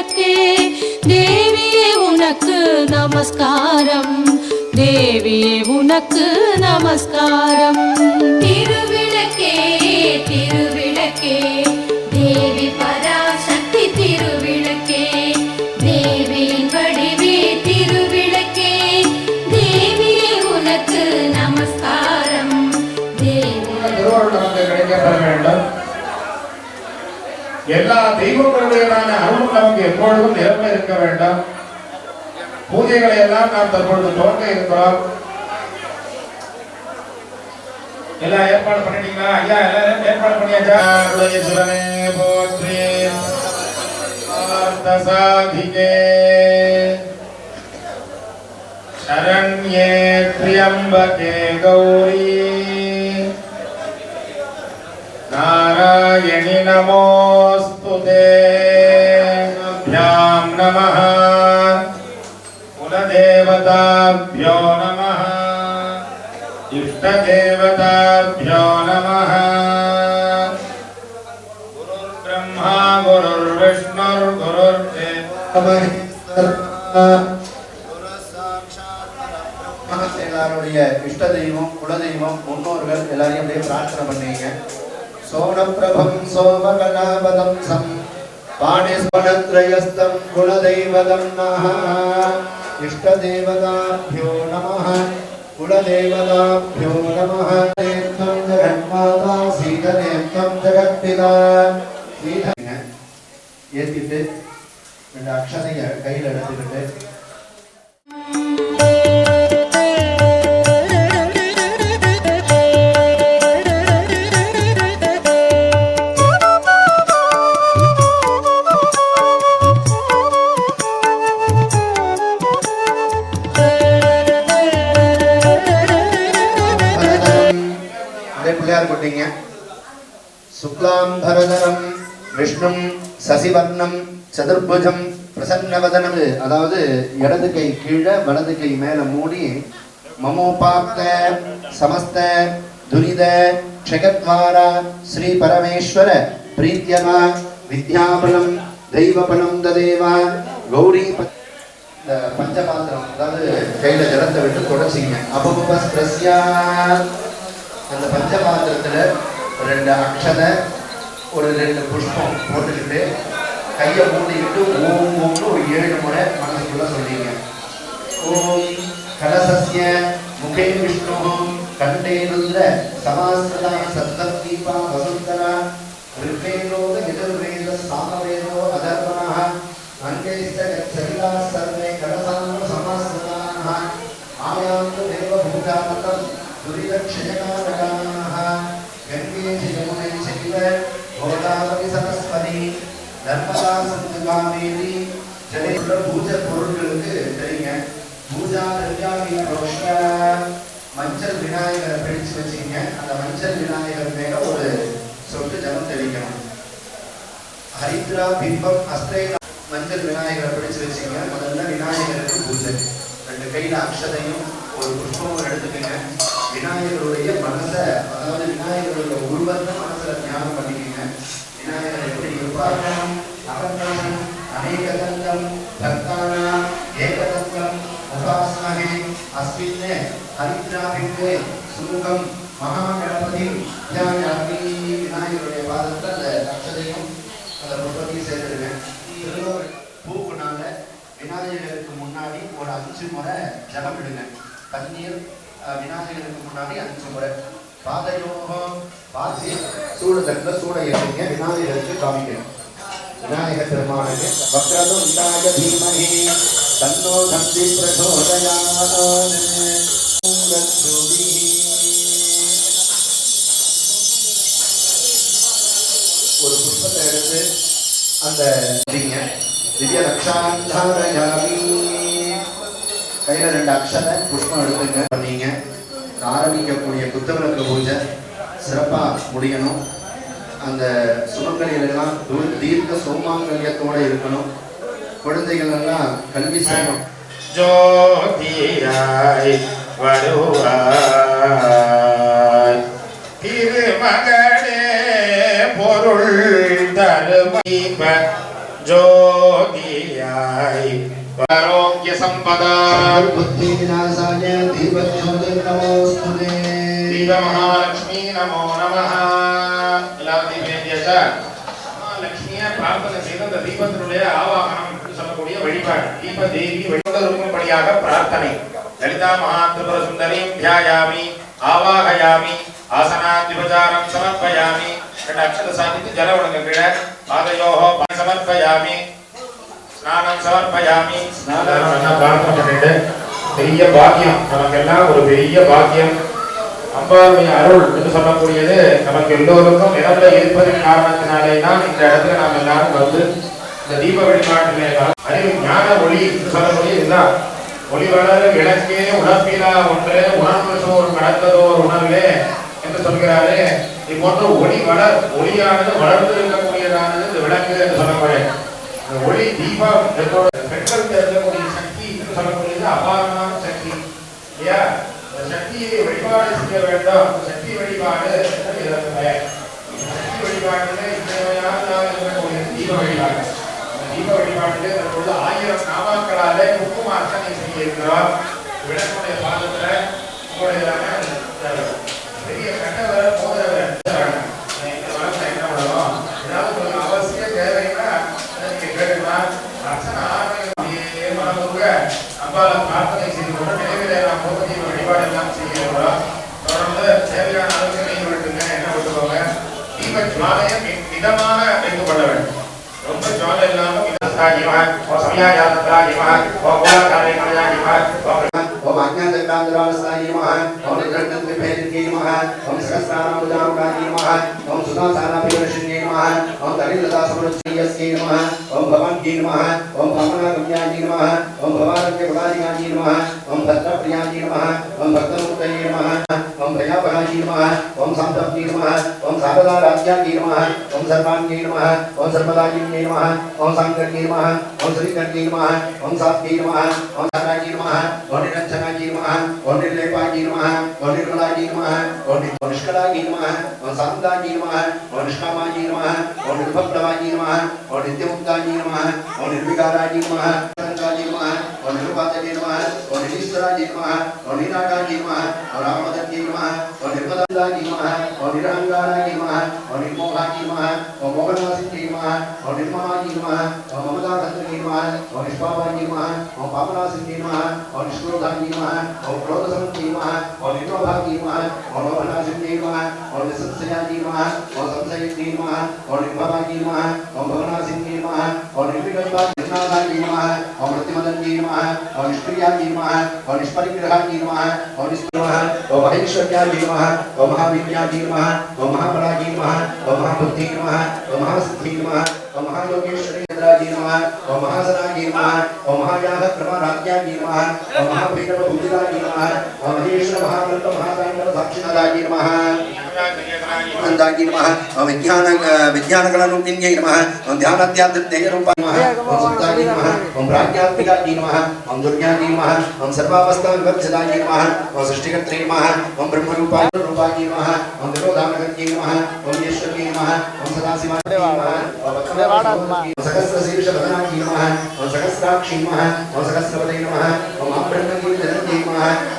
திருவிளக்கே தேவியே உனக்கு நமஸ்காரம். தேவியே உனக்கு நமஸ்காரம். திருவிளக்கே திரு எல்லா தெய்வங்களுடையதான அருள் நமக்கு எப்பொழுதும் நிரம்ப இருக்க வேண்டும் பூஜைகளை எல்லாம் நாம் தற்பொழுது துவங்க இருக்கிறோம் எல்லாம் ஏற்பாடு பண்ணிட்டீங்களா ஐயா எல்லாரும் ஏற்பாடு பண்ணியாச்சா அருளை சுரனே போற்றி பார்த்த சாதிகே शरण्ये त्र्यम्बके गौरी नारायणि नमोऽस्तु ते भ्यां नमः कुलदेवताभ्यो नमः इष्टदेवताभ्यो नमः गुरुर्ब्रह्मा गुरुर्विष्णुर्गुरुर्देव எல்லாருடைய இஷ்ட தெய்வம் குலதெய்வம் முன்னோர்கள் எல்லாரையும் அப்படியே பிரார்த்தனை பண்ணீங்க सोमप्रभं सोमकलापदं सं पाणिस्मणत्रयस्तं कुलदैवतं नः इष्टदेवताभ्यो नमः कुलदेवताभ्यो नमः नेत्रं जगन्माता सीतनेत्रं जगत्पिता ஏற்றிட்டு ரெண்டு அக்ஷதையை கையில் எடுத்துக்கிட்டு சசிவர்ணம் சதுர்புஜம் பிரசன்னவதனம். அதாவது இடது கை கீழே வலது கை மேல மூடி மமோபாப்த சமஸ்த துரித க்ஷகத்வாரா ஸ்ரீ பரமேஸ்வர பிரீத்தியமா வித்யாபலம் தெய்வபலம் ததேவா கௌரி இந்த பஞ்சபாத்திரம் அதாவது கையில ஜலத்தை விட்டு தொடச்சிங்க. அபபஸ்திரஸ்யா அந்த பஞ்சபாத்திரத்துல ரெண்டு அக்ஷதை ஒரு ரெண்டு புஷ்பம் போட்டுக்கிட்டு கையை மூடிக்கிட்டு ஓம் ஓம்னு ஒரு ஏழு முறை மனசுக்குள்ள சொல்றீங்க. ஓம் கலசஸ்ய முகே விஷ்ணு கண்டே ருத்ர சமாஸ்கிருதா தீபா வசுந்தரா ரிக்வேதோத எதிர்வேத சாமவேதோ அதர்வணः அங்கேஸ்த சரிதா சர்வே கலசான சமாஸ்கிருதாः ஆயாந்து தேவ தேவபூதாமதம் துரிதக்ஷயகாரகாः கங்கே யமுனை சைவ கோதாவரி சரஸ்வதி நர்மதா சிந்து காவேரி உள்ள பூஜை பொருட்களுக்கு தெரியுங்க. பூஜா திரவியாமி மஞ்சள் விநாயகரை பிடிச்சு வச்சீங்க. அந்த மஞ்சள் விநாயகர் மேல ஒரு சொட்டு ஜலம் தெளிக்கணும். ஹரித்ரா பிம்பம் அஸ்திரை மஞ்சள் விநாயகரை பிடிச்சு வச்சீங்க. முதல்ல விநாயகருக்கு பூஜை. ரெண்டு கையில அக்ஷதையும் ஒரு புஷ்பமும் எடுத்துக்கங்க. விநாயகருடைய மனசை அதாவது விநாயகருடைய உருவத்தை மனசுல தியானம் பண்ணிக்கங்க. விநாயகர் எப்படி இருப்பாங்க அகந்தம் அநேகதந்தம் பக்தானாம் ஏகதந்தம் உபாஸ்மகே அஸ்மின்னே ஹரித்ரா சுமுகம் மகாகணபதி தியாயாமி விநாயகருடைய பாதத்தில் அந்த அக்ஷதையும் அந்த புஷ்பத்தையும் சேர்த்துருங்க திருவள்ளுவர் பூக்குனால விநாயகருக்கு முன்னாடி ஒரு அஞ்சு முறை ஜலம் விடுங்க. தண்ணீர் விநாயகருக்கு முன்னாடி அஞ்சு முறை. பாதையோகம் பாத்தி சூடத்தட்டில் சூட ஏற்றுங்க விநாயகருக்கு காமிக்கணும். விநாயக பெருமானுக்கு வக்ரதும் இதாக தீமகி தன்னோ தந்தி பிரசோதயாத் உங்கச்சொடிஹி. ஒரு புஷ்பத்தை எடுத்து அந்த திங்க திவ்ய ரக்ஷாந்தாரயாமி கையில ரெண்டு அக்ஷரை புஷ்பம் எடுத்துங்க. பண்ணீங்க ஆரம்பிக்கக்கூடிய குத்தவிளக்கு பூஜை சிறப்பாக முடியணும். அந்த சுமங்கலிகள் எல்லாம் தீர்க்க சோமாங்கல்யத்தோடு இருக்கணும். குழந்தைகள் எல்லாம் கல்வி சேரம் ஜோதியாய் வருவாய். திருமகளே பொருள் தருமீப ஜோதியாய் ஆரோக்கிய சம்பதா. புத்தி விநாசாய தீபஜோதி நமோஸ்துதே. தீப மகாலட்சுமி நமோ நமஹா. பிரார்த்தனை செய்து அந்த தீபத்தினுடைய ஆவாகனம் என்று சொல்லக்கூடிய வழிபாடு. தீப தேவி வழிபடியாக பிரார்த்தனை. லலிதா மகா திரிபுர சுந்தரியும் தியாயாமி ஆவாகயாமி ஆசனாதிபச்சாரம் சமர்ப்பயாமி ரெண்டு அக்ஷத சாதித்து ஜல உடங்க கீழே பாதையோகோ சமர்ப்பயாமி ஸ்நானம் சமர்ப்பயாமி ஸ்நானம் பிரார்த்தனை பண்ணிட்டு பெரிய பாக்கியம். நமக்கெல்லாம் ஒரு பெரிய பாக்கியம். அம்பாவுடைய அருள் என்று சொல்லக்கூடியது நமக்கு எல்லோருக்கும் இடத்துல இருப்பதன் காரணத்தினாலே தான் இந்த இடத்துல நாம் எல்லாரும் வந்து இந்த தீப வழிபாட்டிலே அறிவு ஞான ஒளி என்று சொல்லக்கூடிய இதுதான் ஒளி வளர விளக்கே உணர்ப்பிலா ஒன்றே உணர்வு சோர் கடந்ததோர் உணர்வே என்று சொல்கிறாரே. இப்போன்ற ஒளி வளர் ஒளியானது வளர்ந்து இருக்கக்கூடியதானது இந்த விளக்கு என்று சொல்லக்கூடிய இந்த ஒளி தீபம் பெற்றோருக்கு இருக்கக்கூடிய சக்தி என்று சொல்லக்கூடியது அபாரமான சக்தி இல்லையா? சக்தியை வழிபாடு செய்ய வேண்டும். சக்தி வழிபாடு சக்தி வழிபாட்டிலே இன்றையமையானதாக தீப வழிபாடு. தீப வழிபாட்டிலே தற்பொழுது नमः ओम समयाजातत्राय नमः ओम गोलकारेणाय नमः। ओम ओम अज्ञातकांतरावस्थाय नमः ओम निरन्तरविभेदिके नमः। ओम सहस्रानामुजामुखाय नमः ओम सुधासानाभिवर्षिणे नमः। ओम तरिलदासमरुच्चयस्ये नमः ओम भवान्ये नमः ओम भवनागम्याय नमः ओम भवानज्ञपदाधिकाय नमः ओम भद्रप्रियाय नमः ओम भक्तमूर्तये नमः। ओम प्रजापराजी नमः ओम सांतप्ती नमः ओम सारदाराज्ञागी नमः ओम सर्वांगी नमः ओम सर्वदागिनी नमः ओम सांकर्गी नमः ओम श्रीकर्गी नमः ओम साप्ती नमः ओम साराजी नमः ओम निरंजनाजी नमः ओम निर्लेपाजी नमः ओम निर्मलाजी नमः ओम निष्कलागी नमः ओम शांताजी नमः ओम निष्कामाजी नमः ओम निर्भक्तवाजी नमः ओम नित्यमुक्ताजी नमः ओम निर्विकाराजी नमः और निरुपात जी नमः ओम निरीश्वरा जी नमः ओम निराकार जी नमः ओम रामदत्त जी नमः नमः और निर्मला की नमः और निरहंकारा की नमः और निर्मोहा की नमः और मोहनवासी की नमः और निर्ममा की नमः और ममता खंड की नमः और निष्पापा की नमः और पापनासी की नमः और निष्क्रोधा की नमः और क्रोधसम की नमः और निर्मोहा की नमः और मोहनासी की नमः और निसंशया की नमः और संशय की नमः और निर्ममा की नमः और भवनासी की नमः और निर्विकल्पा निर्नादाय नमः ओम मृत्युमदन्ये नमः ओम निष्क्रियाय नमः ओम निष्परिग्रहाय नमः ओम निष्प्रमः ओम महेश्वर्याय नमः ओम महाविद्याय नमः ओम महाबलाय नमः ओम महाबुद्धि नमः ओम महासिद्धि नमः ओम महायोगेश्वरेन्द्राय नमः ओम महासनाय नमः ओम महायाग क्रमराज्याय नमः ओम महाभैरव भुजिराय नमः ओम महेश्वर महाकल्प महाकाण्डव साक्षिणाय नमः आनन्दाय नमः ओम विज्ञान विज्ञानकलानुकिन्यै नमः ओम ध्यानाध्यात्मतेजरूपाय नमः ओम सुप्ताय नमः ओम प्राज्ञात्मिकाय नमः ओम दुर्गाय नमः ओम सर्वावस्थाविभक्षदाय नमः ओम सृष्टिकर्त्रे नमः ओम ब्रह्मरूपाय रूपाय नमः ओम निरोधानकर्त्यै नमः ओम ईश्वर्ये नमः ओम सदाशिवाय नमः ओम भक्तमानसोदर्ये ओम सहस्रशीर्षवदनाय नमः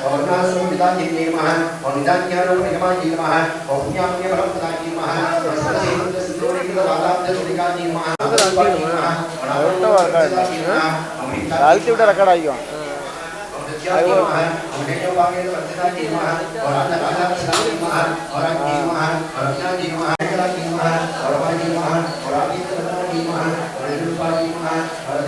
ओम ओर्णासूमितायै नमः ओर्णिताज्ञानोर्णिगमायै नमः ओर्ण्याम्यबलप्रदायै नमः ओर्णसेन्द्रसिन्दोरिकृतवादाब्दशुलिकायै नमः डालते उठा रखा आइयो और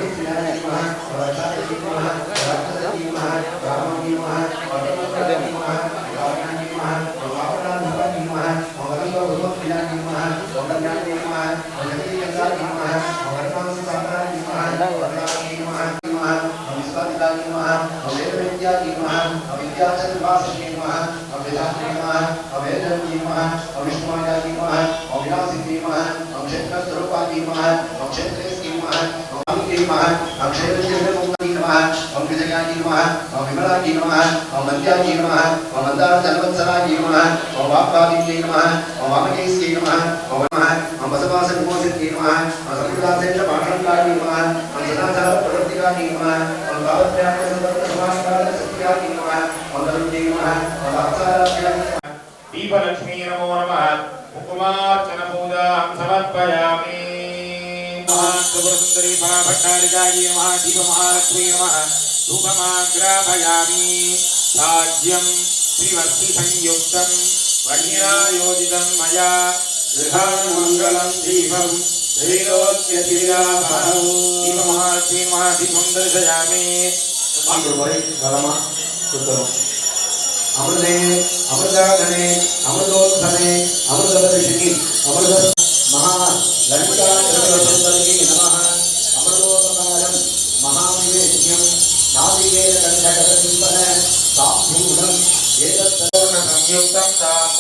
विपासज्ञे नमः अभिधात्रे नमः अभेदज्ञे नमः अविष्णुमायाज्ञे नमः अविनाशिज्ञे नमः अक्षेत्रस्वरूपाज्ञे नमः अक्षेत्रेस्ञे नमः अक्षेत्रज्ञे नमः ओम कृतज्ञाजी नमः ओम विमलाजी नमः ओम नंद्याजी नमः ओम मंदार जन्मत्सराजी नमः ओम वाक्कादीजी नमः ओम वामकेशी नमः ओम नमः ओम बसवास विमोचनी नमः ओम सत्युदासेश पाषणकाजी नमः ओम सदाचार प्रवर्तिकाजी नमः ओम भावत्याग संवर्त समाजकाल नमः ओम धर्मजी नमः ओम वात्साराध्याजी दीपलक्ष्मी नमो नमः कुकुमार्चन पूजां समर्पयामि महात्वसुन्दरी पराभट्टारिकायै नमः दीपमहालक्ष्मी नमः धूपमाग्रापयामि राज्यं त्रिवर्तिसंयुक्तं वह्निरायोजितं मया गृहामङ्गलं दीपं श्रीलोक्यतिराभौ दीपमहालक्ष्मी नमः दीपं दर्शयामि अमृते अमृताधने अमृत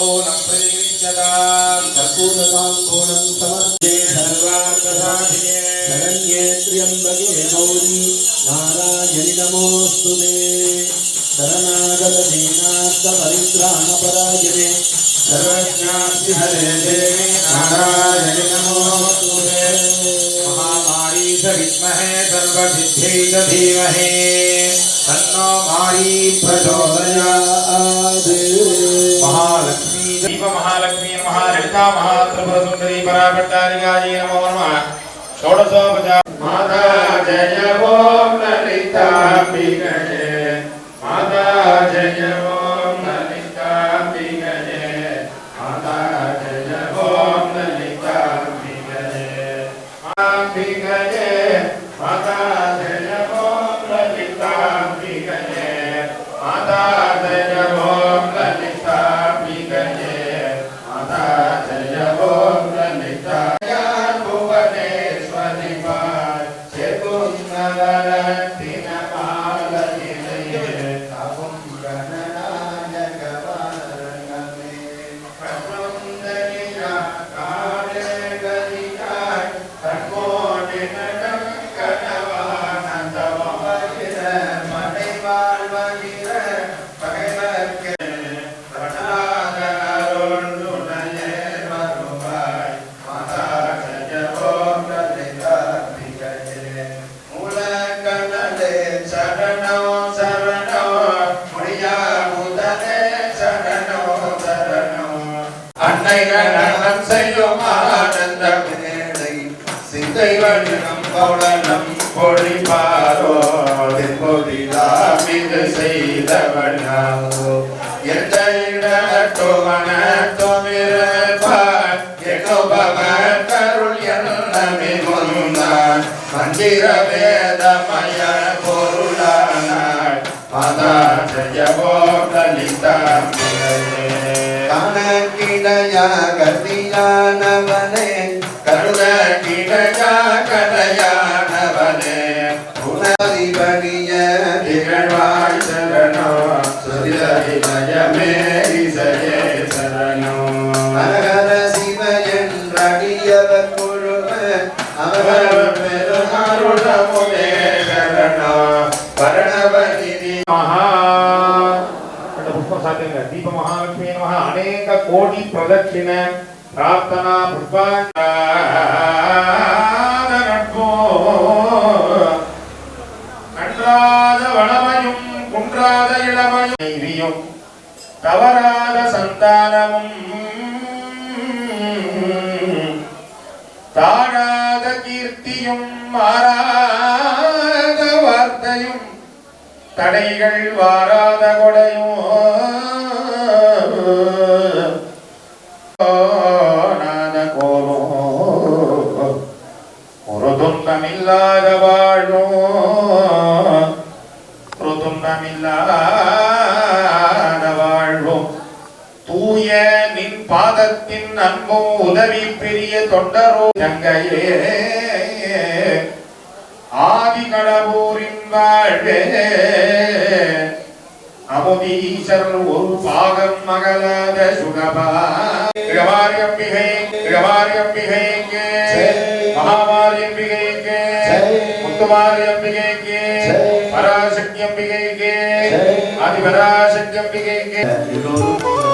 पूर्णं परिविष्यताम् कर्पूरताम्बूलं समर्प्ये सर्वार्थसाधिके शरण्ये त्र्यम्बके गौरी नारायणि नमोऽस्तु ते शरणागतदीनास्तपरित्राणपरायणे सर्वज्ञास्ति हरे देवे नारायणि नमोऽस्तु ते महामारी च विद्महे सर्वसिद्ध्यै च धीमहे तन्नो मारी प्रचोदयात् महालक्ष्मी दीप महालक्ष्मी नमः, ललिता महात्रिपुरसुन्दरी पराभट्टारिकायै नमो नमः। षोडशोपचार। माता जय ओम ललिता माता जय ओम மனம் செய்யும் ஆனந்த மேடை. சிந்தை வண்ணம் பௌடனம் பொழிப்பாரோ பொழிதாமிது செய்தவனாவோ. எந்த இடத்துவன துமிருப்பார் எண்ணுபவ கருள் என்னமே மந்திர வேதமய லலிதா கதியானவனே கருண கிடகா கதையானவனே குணாதிபதிய திகழ்வாய் சரணோ சுதிலயமே இசையே சரணோ. அகர சிவ என்றடியவர் குழுவ அவர் அவர் சரணோ. பரணவதிதி மகா. அந்த சாத்தியங்க தீப மகாலட்சுமி நம அநேக கோடி பிரதட்சிண பிரார்த்தனா புஷ்பாண்டோ நன்றாத வளமையும் குன்றாத இளமையும் தவறாத சந்தானமும் தாழாத கீர்த்தியும் மாறாத வார்த்தையும் தடைகள் வாராத கொடையும். துன்பமில்லாத வாழும் ஒரு துன்பமில்லாத வாழ்வும் தூய நின் பாதத்தின் அன்பும் உதவி பெரிய தொண்டரோ கங்கையே ஆதி கடவுரின் வாழ்வே அமுதீசர் ஒரு பாகம் மகளாத சுகபா கிரவாரியம்பிகை கிரவாரியம்பிகைக்கு மகாவாரியம்பிகை कुमारी अंबिके के पराशक्ति अंबिके